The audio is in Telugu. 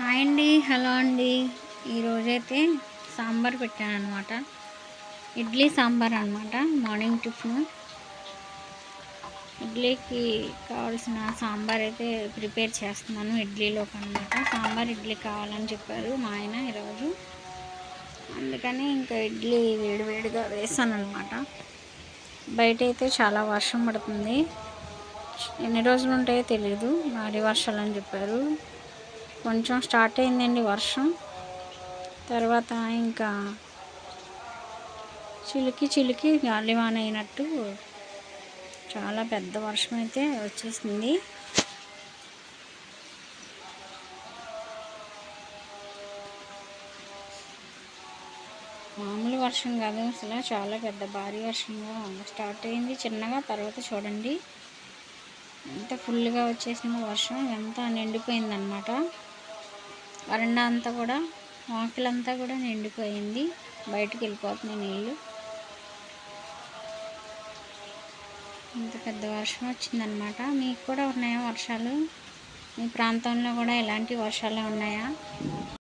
హాయ్ అండి హలో అండి. ఈరోజైతే సాంబార్ పెట్టాను అనమాట ఇడ్లీ సాంబార్ అనమాట మార్నింగ్ టిఫిన్. ఇడ్లీకి కావాల్సిన సాంబార్ అయితే ప్రిపేర్ చేస్తున్నాను ఇడ్లీలోకి అనమాట సాంబార్ ఇడ్లీ కావాలని చెప్పారు మా ఆయన ఈరోజు. అందుకని ఇంకా ఇడ్లీ వేడివేడిగా వేసాను అనమాట బయట అయితే చాలా వర్షం పడుతుంది. ఎన్ని రోజులు ఉంటాయో తెలియదు భారీ వర్షాలు అని చెప్పారు. కొంచెం స్టార్ట్ అయిందండి వర్షం. తర్వాత ఇంకా చిలికి చిలికి గాలివాన అయినట్టు చాలా పెద్ద వర్షం అయితే వచ్చేసింది. మామూలు వర్షం కాదు అసలు చాలా పెద్ద భారీ వర్షంగా స్టార్ట్ అయింది. చిన్నగా తర్వాత చూడండి. ఎంత ఫుల్గా వచ్చేసింది వర్షం ఎంత నిండిపోయిందనమాట వరండా అంతా కూడా వాకిలంతా కూడా నిండిపోయింది. బయటకు వెళ్ళిపోతున్నాయి నీళ్ళు ఇంత పెద్ద వర్షం వచ్చిందనమాట మీకు కూడా ఉన్నాయా వర్షాలు? మీ ప్రాంతంలో కూడా ఎలాంటి వర్షాలు ఉన్నాయా?